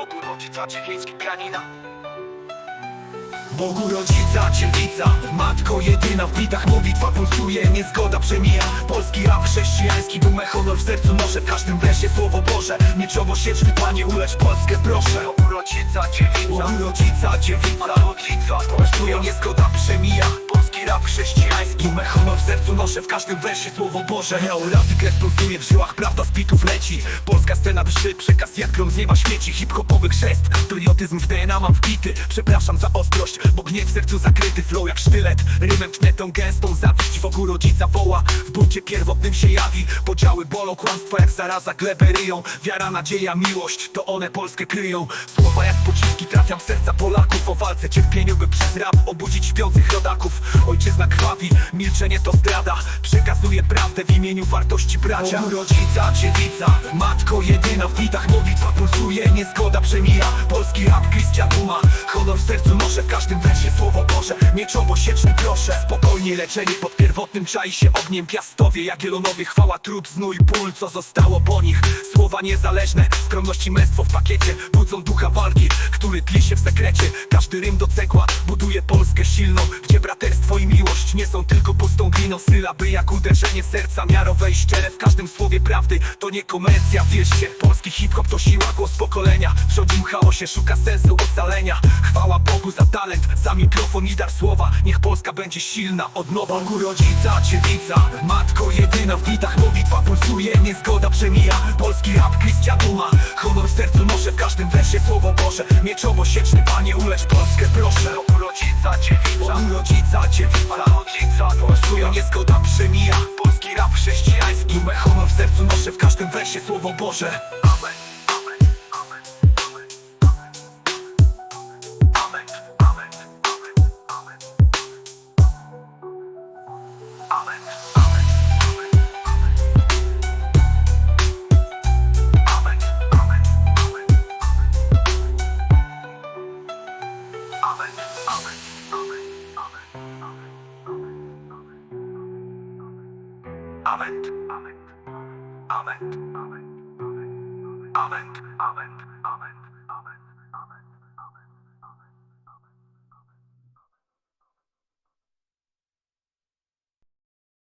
Bogu rodzica dziewiński pianina. Bogu rodzica, dziewica, matko jedyna W bitach modlitwa pulsuje, niezgoda przemija. Polski rap chrześcijański, dumę, honor w sercu noszę. W każdym wersie słowo Boże Mieczowo sieczny Panie, ulecz Polskę proszę. Bogu rodzica, dziewica, Bogu rodzica, dziewica. Modlitwa pulsuje, niezgoda przemija Polski rap chrześcijański, honor w sercu noszę W każdym wersie słowo Boże. Neorazy krew pulsuje w żyłach, prawda z bitów leci. Polska scena drży, przekaz jak grom z nieba świeci. Hip-hopowy chrzest, patriotyzm w DNA mam wbity. Przepraszam za ostrość, bo gniew w sercu zakryty. Flow jak sztylet, rymem tnę tą gęstą zawiść. Wokół rodzica woła, w buncie pierwotnym się jawi. Podziały bolą, kłamstwa jak zaraza glebę ryją. Wiara, nadzieja, miłość, to one Polskę kryją. Słowa jak pociski trafiam w serca Polaków. O walce, cierpieniu, by przez rap obudzić śpiących rodaków Ojczyzna krwawi, milczenie to zdrada. Przekazuję prawdę w imieniu wartości bracia. Bogu rodzica, dziewica, matko jedyna. W bitach modlitwa pulsuje, niezgoda przemija. Polski rap, Krystia duma Honor w sercu noszę, w każdym wersie słowo Boże. Mieczowo sieczny proszę. Spokojnie leczenie pod pierwotnym czai się ogniem Piastowie, Jagiellonowie, chwała, trud, znój, ból Co zostało po nich, słowa niezależne Skromności męstwo w pakiecie. Budzą ducha walki, który tli się w sekrecie. Każdy rym do buduje Polskę silną Gdzie braterstwo i miłość nie są tylko pustą gliną. Sylaby jak uderzenie serca miarowe i szczere. W każdym słowie prawdy to nie komercja. Wierzcie, polski hip-hop to siła, głos pokolenia. W chaosie szuka sensu ocalenia Bogu za talent, za mikrofon i dar słowa. Niech Polska będzie silna od nowa. Bogu rodzica, dziewica, matko jedyna. W bitach modlitwa pulsuje, niezgoda przemija. Polski rap, Krystia duma Honor w sercu noszę, w każdym wersie słowo Boże. Mieczowo sieczny Panie, ulecz Polskę proszę. Bogu rodzica, dziewica, Bogu rodzica, dziewica. Rodzica, pulsuje, niezgoda przemija. Polski rap chrześcijański. Dumę, honor w sercu noszę, w każdym wersie słowo Boże Amen. Abend, Abend, Abend, Abend, Abend.